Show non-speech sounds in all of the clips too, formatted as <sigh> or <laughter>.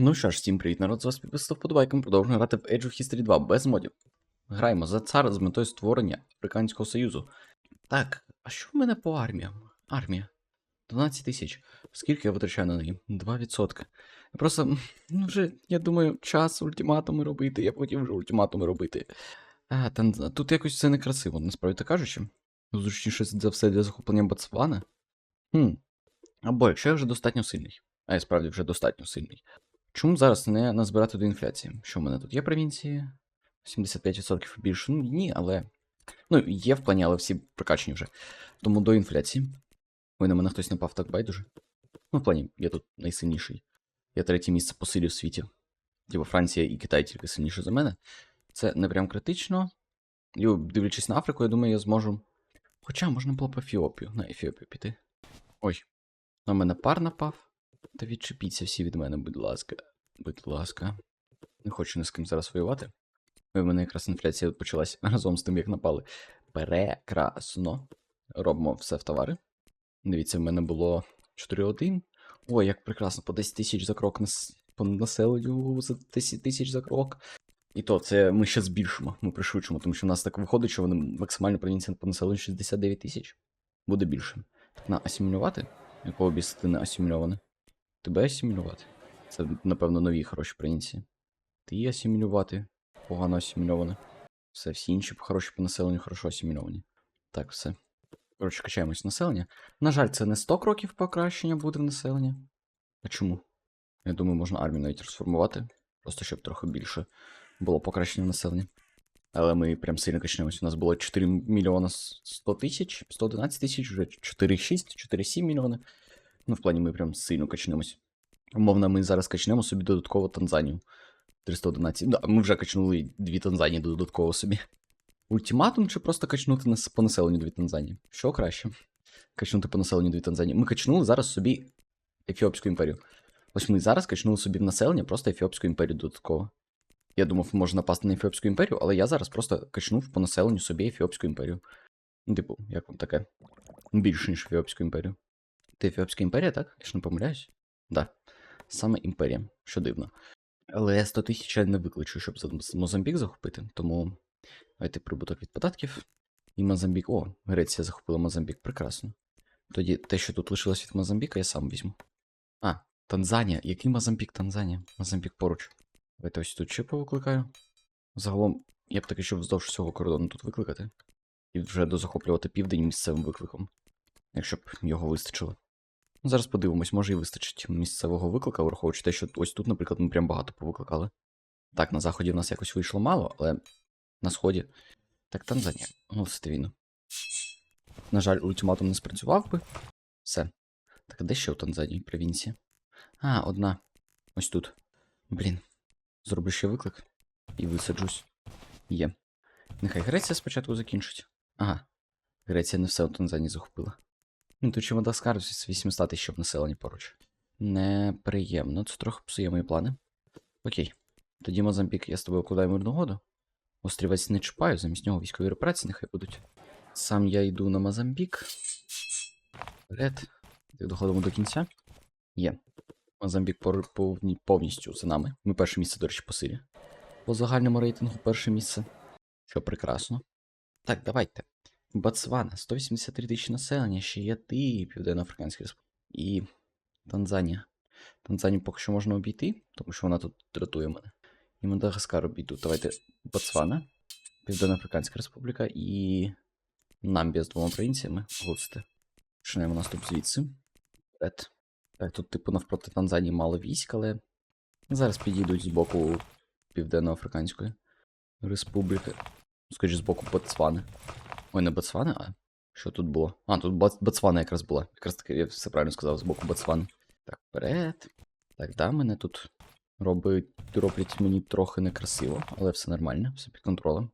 Ну що ж, всім привіт, народ, з вас підписав вподобайком, продовжуємо грати в Age of History 2 без модів. Граємо за цар з метою створення Африканського Союзу. Так, а що в мене по арміям? Армія. 12 тисяч. Скільки я витрачаю на неї? 2%. Я просто, ну вже, я думаю, час ультиматуми робити. Я хотів вже ультиматуми робити. А, та, тут якось це некрасиво, насправді так кажучи. Зручніше за все для захоплення Ботсвана. Хм. Або якщо я вже достатньо сильний. А я справді вже достатньо сильний. Чому зараз не назбирати до інфляції? Що в мене тут є провінції? 75% більше. Ну ні, але. Ну, є в плані, але всі прокачені вже. Тому до інфляції. Ой, на мене хтось напав так байдуже. Ну, в плані, я тут найсильніший. Я третє місце по силі в світі. Типа Франція і Китай тільки сильніше за мене. Це не прям критично. І дивлячись на Африку, я думаю, я зможу. Хоча можна було б Ефіопію, на Ефіопію піти. Ой, на мене пар напав. Та відчепіться всі від мене, будь ласка. Будь ласка. Не хочу ні з ким зараз воювати. Ой, в мене якраз інфляція почалась <laughs> разом з тим, як напали. Прекрасно. Робимо все в товари. Дивіться, в мене було 4-1. Ой, як прекрасно, по 10 тисяч за крок нас... по населенню за 10 тисяч за крок. І то, це ми ще збільшимо, ми пришвидшимо, тому що в нас так виходить, що вони максимальна провінція по населенню 69 тисяч. Буде більше. На асимілювати? Якого біса ти не асимільоване? Тебе асимілювати? Це, напевно, нові хороші провінції. Ти асимілювати. Погано асимільоване. Все, всі інші хороші по населенню, хорошо асимільовані. Так, все. Коротше, качаємось населення. На жаль, це не 100 кроків покращення буде в населенні. А чому? Я думаю, можна армію навіть розформувати. Просто щоб трохи більше було покращення населення. Але ми прям сильно качнемось. У нас було 4 мільйона 100 тисяч, 111 тисяч, вже 4,6, 4,7 мільйони. Ну, в плані ми прям сильно качнемось. Умовно, ми зараз качнемо собі додатково Танзанію. 311. Да, ми вже качнули дві Танзанії додатково собі. Ультиматум чи просто качнути по населенню дві Танзанії? Що краще? Качнути по населенню дві Танзанії. Ми качнули зараз собі Ефіопську імперію. Ось ми зараз качнули собі в населення просто Ефіопську імперію додатково. Я думав, можна напасти на Ефіопську імперію, але я зараз просто качнув по населенню собі Ефіопську імперію. Ну, типу, як вам таке? Більше, ніж Ефіопську імперію. Ти Ефіопська імперія, так? Я ж не помиляюсь? Да. Саме імперія, що дивно. Але 100 тисяч я не викличу, щоб Мозамбік захопити, тому давайте прибуток від податків. І Мозамбік. О, Греція захопила Мозамбік, прекрасно. Тоді те, що тут лишилось від Мозамбіка, я сам візьму. А, Танзанія. Який Мозамбік, Танзанія? Мозамбік поруч. Давайте ось тут ще повикликаю. Загалом, я б таки, щоб вздовж всього кордону тут викликати. І вже дозахоплювати південь місцевим викликом. Якщо б його вистачило. Зараз подивимось, може і вистачить місцевого виклика, враховуючи те, що ось тут, наприклад, ми прям багато повикликали. Так, на заході в нас якось вийшло мало, але на сході. Так, Танзанія. Ну, це війну. На жаль, ультиматум не спрацював би. Все. Так, де ще у Танзанії провінція? А, одна. Ось тут. Блін. Зроблю ще виклик. І висаджусь. Є. Нехай Греція спочатку закінчить. Ага. Греція не все у Танзанії захопила. Ну, тут чи Мадагаскар з 800 тисяч населення поруч. Неприємно, це трохи псує мої плани. Окей. Тоді Мозамбік, я з тобою укладаю мирну угоду. Острівець не чіпаю, замість нього військові операції нехай будуть. Сам я йду на Мозамбік. Вперед. Доходимо до кінця. Є. Мозамбік повні- повністю за нами. Ми перше місце, до речі, по силі. По загальному рейтингу перше місце. Що прекрасно. Так, давайте. Ботсвана, 183 тисячі населення, ще є ти, Південно-Африканська Республіка. І Танзанія. Танзанію поки що можна обійти, тому що вона тут дратує мене. І Мадагаскар обійду. Давайте Ботсвана, Південно-Африканська Республіка і Намбія з двома провінціями. Гуцти. Почнемо наступ звідси. Вперед. Так, тут, типу, навпроти Танзанії мало військ, але зараз підійдуть з боку Південно-Африканської Республіки. Скажу, з боку Ботсвани. Ой, не Ботсвани, а що тут було? А, тут Боц- Ботсвана якраз була. Якраз таки я все правильно сказав з боку Ботсвани. Так, вперед. Так, да, мене тут робить, роблять мені трохи некрасиво, але все нормально, все під контролем.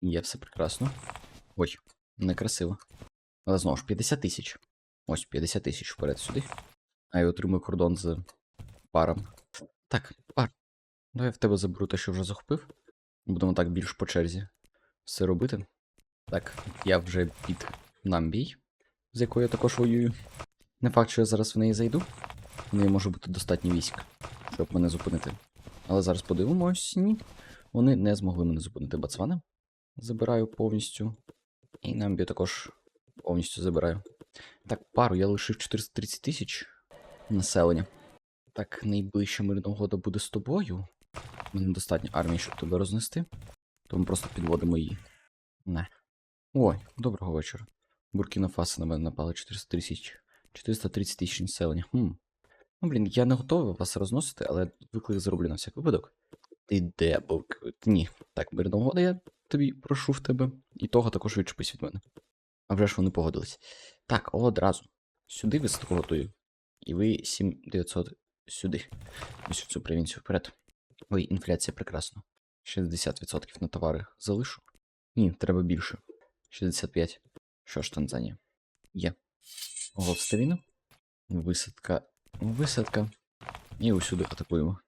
Є все прекрасно. Ой, некрасиво. Але знову ж 50 тисяч. Ось 50 тисяч вперед сюди. А я отримую кордон з паром. Так, пар. Давай я в тебе заберу те, що вже захопив. Будемо так більш по черзі все робити. Так, я вже під Намбій, з якою я також воюю. Не факт, що я зараз в неї зайду. в неї може бути достатньо військ, щоб мене зупинити. Але зараз подивимось, ні. Вони не змогли мене зупинити. Бацвана. Забираю повністю. І Намбію також повністю забираю. Так, пару, я лишив 430 тисяч населення. Так, найближча мирна угода буде з тобою. У мене достатньо армії, щоб тебе рознести. Тому просто підводимо її. Не. Ой, доброго вечора. Буркіна Фаса на мене напали 400 тисяч. 430 тисяч населення. Хм. Ну, блін, я не готовий вас розносити, але виклик зроблю на всяк випадок. Ти де, Бурк? Ні. Так, мирна угода, я тобі прошу в тебе. І того також відчепись від мене. А вже ж вони погодились. Так, одразу. Сюди висадку готую. І ви 7900 сюди. Ось в цю провінцію вперед. Ой, інфляція прекрасно. 60% на товари залишу. Ні, треба більше. 65. Що ж, Танзанія? Є. Голдставіна. Висадка. Висадка. І усюди атакуємо.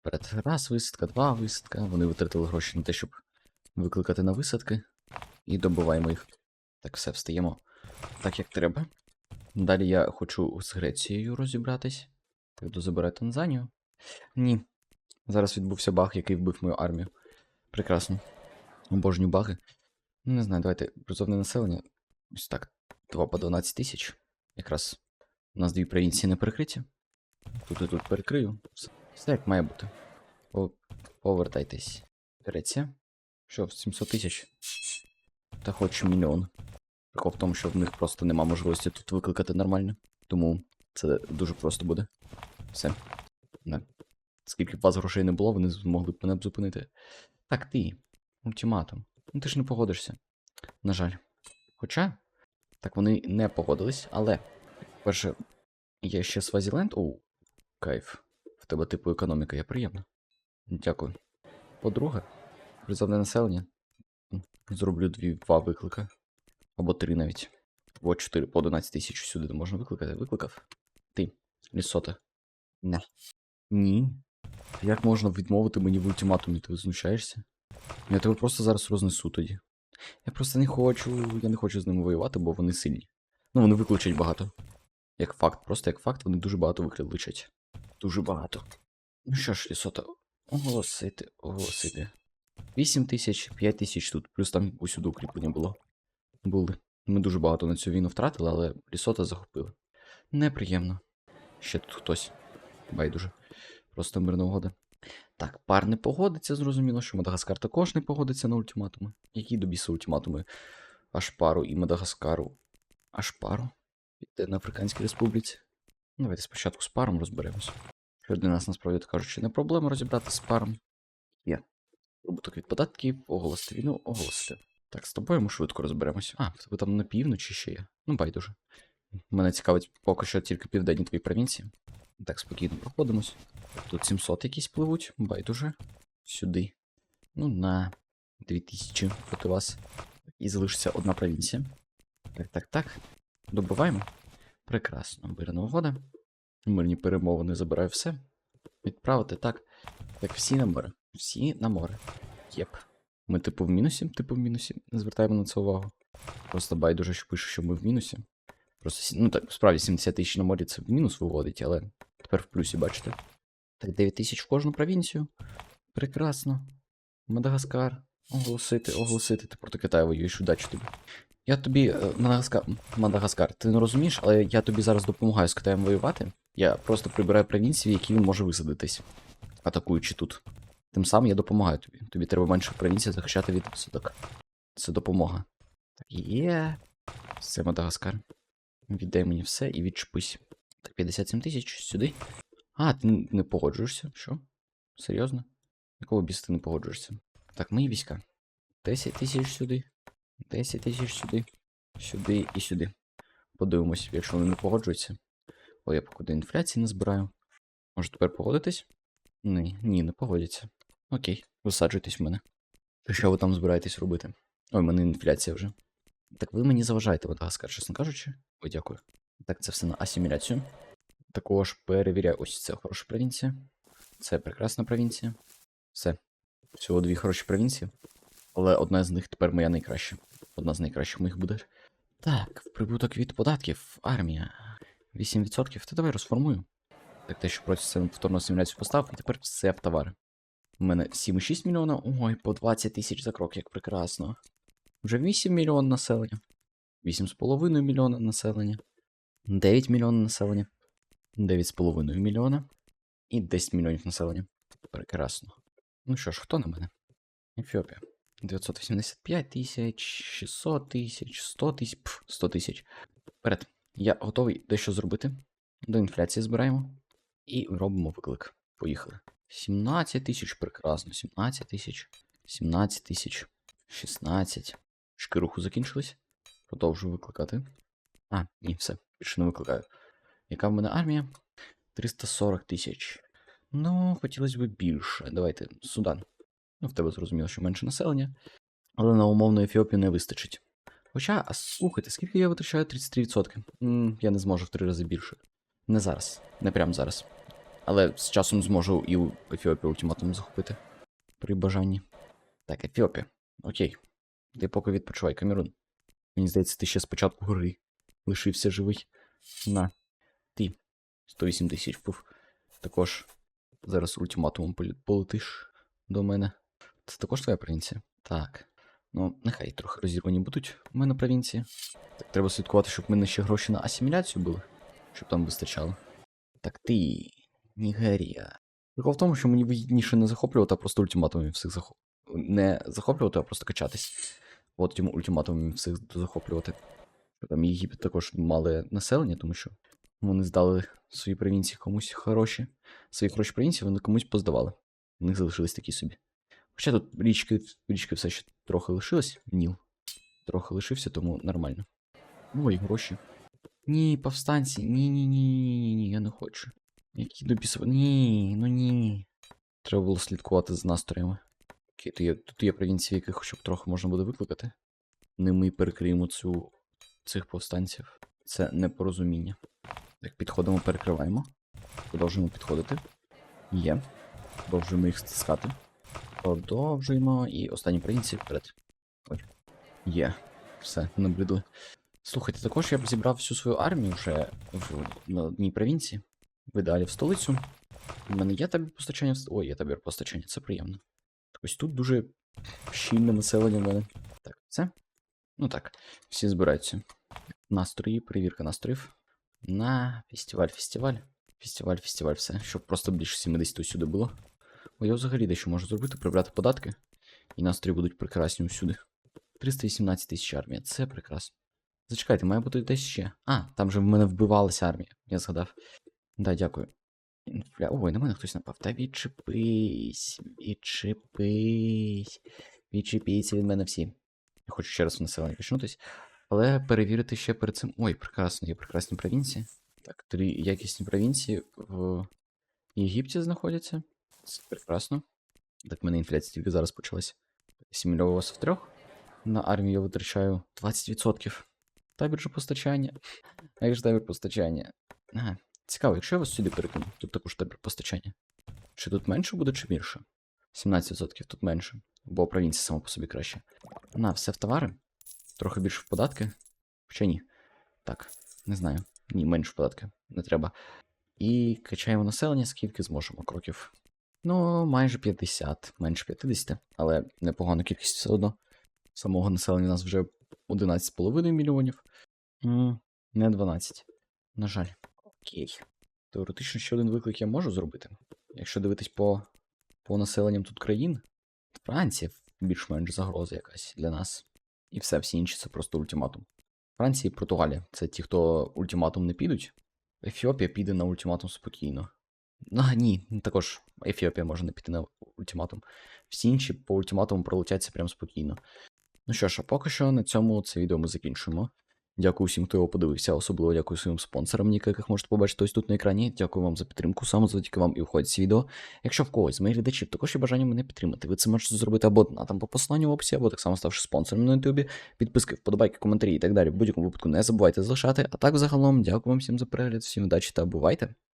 Вперед. Раз, висадка, два висадка. Вони витратили гроші на те, щоб викликати на висадки. І добиваємо їх. Так, все, встаємо. Так, як треба. Далі я хочу з Грецією розібратись. Так, дозабираю Танзанію. Ні. Зараз відбувся баг, який вбив мою армію. Прекрасно. Обожню баги. Ну, Не знаю, давайте призовне населення. Ось так. 2 по 12 тисяч. Якраз у нас дві провінції не перекриті. Тут і тут перекрию. Все, як має бути. О, повертайтесь. Греція. Що, 700 тисяч? Та хоч мільйон. Прикол в тому, що в них просто нема можливості тут викликати нормально. Тому це дуже просто буде. Все. Не. Скільки б вас грошей не було, вони змогли б мене б зупинити. Так, ти. Ультиматум. Ну ти ж не погодишся. На жаль. Хоча. Так вони не погодились, але. Перше, є ще Свазіленд. Оу, кайф. В тебе типу економіка є приємна. Дякую. По-друге, призовне населення. Зроблю дві два виклика. Або три навіть. От 4 по 11 тисяч сюди можна викликати. Викликав. Ти, лісота. Не. Ні. Як можна відмовити мені в ультиматумі? Ти знущаєшся? Я тебе просто зараз рознесу тоді. Я просто не хочу. Я не хочу з ними воювати, бо вони сильні. Ну, вони викличуть багато. Як факт, просто як факт, вони дуже багато викличуть. Дуже багато. Ну що ж, лісота, оголосити, оголосити. 8 тисяч, 5 тисяч тут, плюс там усюди укріплення було. Були. Ми дуже багато на цю війну втратили, але лісота захопили. Неприємно. Ще тут хтось. Байдуже. Просто мирна угода. Так, пар не погодиться, зрозуміло, що Мадагаскар також не погодиться на ультиматуми. Які до біса ультиматуми? Аж пару і Мадагаскару. Аж пару? Піде на Африканській Республіці. Давайте спочатку з паром розберемося. Що для нас насправді так кажучи, не проблема розібрати з паром. Є. Прибуток від податків, оголосити війну, оголосити. Так, з тобою ми швидко розберемося. А, тебе там на півночі ще є. Ну, байдуже. Мене цікавить поки що тільки південні твої провінції. Так, спокійно проходимось. Тут 700 якісь пливуть, байдуже. Сюди. Ну, на 2000 проти вас. І залишиться одна провінція. Так, так, так. Добиваємо. Прекрасно. Мирна угода. Мирні перемовини забираю все. Відправити так. Так, всі на море. Всі на море. Єп. Ми типу в мінусі, типу в мінусі. Не звертаємо на це увагу. Просто байдуже, що пише, що ми в мінусі. Просто, ну так, справді 70 тисяч на морі це в мінус виводить, але тепер в плюсі, бачите. Так, 9 тисяч в кожну провінцію. Прекрасно. Мадагаскар. Оголосити, оголосити. Ти проти Китаю воюєш, удачі тобі. Я тобі, е, Мадагаскар, Мадагаскар, ти не розумієш, але я тобі зараз допомагаю з Китаєм воювати. Я просто прибираю провінції, в які він може висадитись, атакуючи тут. Тим самим я допомагаю тобі. Тобі треба менше провінцій захищати від висадок. Це допомога. Так, є. Це Мадагаскар. Віддай мені все і відчепись. Так, 57 тисяч сюди. А, ти не погоджуєшся? Що? Серйозно? Якого біса ти не погоджуєшся? Так, мої війська. 10 тисяч сюди. 10 тисяч сюди. Сюди і сюди. Подивимось, якщо вони не погоджуються. О, я поки інфляції не збираю. Може тепер погодитись? Ні, ні, не погодяться. Окей, висаджуйтесь в мене. Що ви там збираєтесь робити? Ой, в мене інфляція вже. Так ви мені заважаєте, Мадагаскар, чесно кажучи. Ой, дякую. Так, це все на асиміляцію. Також перевіряю. Ось це хороша провінція. Це прекрасна провінція. Все. Всього дві хороші провінції. Але одна з них тепер моя найкраща. Одна з найкращих моїх буде. Так, в прибуток від податків, армія. 8%. Та давай розформую. Так, те, що на повторну асиміляцію постав, і тепер все в товари. У мене 7,6 мільйона. Ой, по 20 тисяч за крок, як прекрасно. Вже 8 мільйон населення. 8,5 мільйона населення. 9 мільйонів населення. 9,5 мільйона. І 10 мільйонів населення. Прекрасно. Ну що ж, хто на мене? Ефіопія. 985 тисяч, 600 тисяч, 100 тисяч, пф, 100 тисяч. Вперед. Я готовий дещо зробити. До інфляції збираємо. І робимо виклик. Поїхали. 17 тисяч, прекрасно. 17 тисяч, 17 тисяч, 16. Шки руху закінчились. Продовжую викликати. А, ні, все, більше не викликаю. Яка в мене армія? 340 тисяч. Ну, хотілося б більше. Давайте, Судан. Ну, в тебе зрозуміло, що менше населення. Але на умовну Ефіопію не вистачить. Хоча, а слухайте, скільки я витрачаю 33%? м я не зможу в три рази більше. Не зараз, не прямо зараз. Але з часом зможу і Ефіопію ультиматум захопити. При бажанні. Так, Ефіопія. Окей. Ти поки відпочивай, Камерун. Мені здається, ти ще з початку гри лишився живий. На. Ти. 108 тисяч пуф. Також зараз ультиматумом полетиш до мене. Це також твоя провінція? Так. Ну, нехай трохи розірвані будуть у мене провінції. Так треба слідкувати, щоб в мене ще гроші на асиміляцію були, щоб там вистачало. Так ти, Нігерія. Прикол в тому, що мені вигідніше не захоплювати, а просто ультиматумами всіх захоп... Не захоплювати, а просто качатись. От йому ультиматумами всіх захоплювати. Там Єгипет також мали населення, тому що вони здали свої провінції комусь хороші. Свої хороші провінції вони комусь поздавали. У них залишились такі собі. Хоча тут річки, річки все ще трохи лишилось, Ніл. Трохи лишився, тому нормально. Ой, гроші. Ні, повстанці, ні, ні, ні, ні, ні, я не хочу. Які до. Ні, ну ні. Треба було слідкувати за настроями. Окей, тут є, тут є провінції, яких хоча б трохи можна буде викликати. Не ми перекриємо цю, цих повстанців. Це непорозуміння. Так, підходимо, перекриваємо. Продовжуємо підходити. Є. Продовжуємо їх стискати. Продовжуємо. І останні провінції вперед. Ой. Є. Все, набридли. Слухайте, також я б зібрав всю свою армію вже в, на одній провінції. Ви далі в столицю. У мене є табір постачання. Ой, є табір постачання, це приємно. Ось тут дуже щільне населення в мене. Так, все? Ну так, всі збираються. Настрої, перевірка настроїв. На фестиваль, фестиваль. Фестиваль, фестиваль, все. Щоб просто більше 70 усюди було. О, я взагалі дещо можу зробити, прибрати податки. І настрої будуть прекрасні усюди. 318 тисяч армія, це прекрасно. Зачекайте, має бути десь ще. А, там же в мене вбивалася армія, я згадав. Да, дякую. Інфля... Ой, на мене хтось напав. Та відчепись, відчепись. Відчепіться від мене всі. Я хочу ще раз в населення качнутись. Але перевірити ще перед цим. Ой, прекрасно, є прекрасні провінції. Так, три якісні провінції в Єгипті знаходяться. Це прекрасно. Так, в мене інфляція тільки зараз почалась. Асимільовую вас в трьох. На армію я витрачаю 20%. Табір же постачання. А як ж табір постачання? Ага, цікаво, якщо я вас сюди перекину, тут також табір постачання. Чи тут менше буде, чи більше? 17% тут менше. Бо провінція сама по собі краще. На, все в товари. Трохи більше в податки. Хоча ні. Так, не знаю. Ні, менше в податки. Не треба. І качаємо населення, скільки зможемо кроків. Ну, майже 50, менше 50, але непогана кількість все одно. Самого населення у нас вже 11,5 мільйонів. Не 12. На жаль. Окей. Теоретично ще один виклик я можу зробити. Якщо дивитись по, по населенням тут країн, Франція більш-менш загроза якась для нас. І все, всі інші це просто ультиматум. Франція і Португалія це ті, хто ультиматум не підуть. Ефіопія піде на ультиматум спокійно. Ну, ні, також Ефіопія може не піти на ультиматум. Всі інші по ультиматуму пролетяться прям спокійно. Ну що ж, а поки що на цьому це відео ми закінчуємо. Дякую всім, хто його подивився, особливо дякую своїм спонсорам, ніка, яких можете побачити ось тут на екрані. Дякую вам за підтримку, саме завдяки вам і входить це відео. Якщо в когось з моїх глядачів також є бажання мене підтримати, ви це можете зробити або донатом по посиланню в описі, або так само ставши спонсором на ютубі, підписки, вподобайки, коментарі і так далі. В будь-якому випадку не забувайте залишати. А так загалом, дякую вам всім за перегляд, всім удачі та бувайте!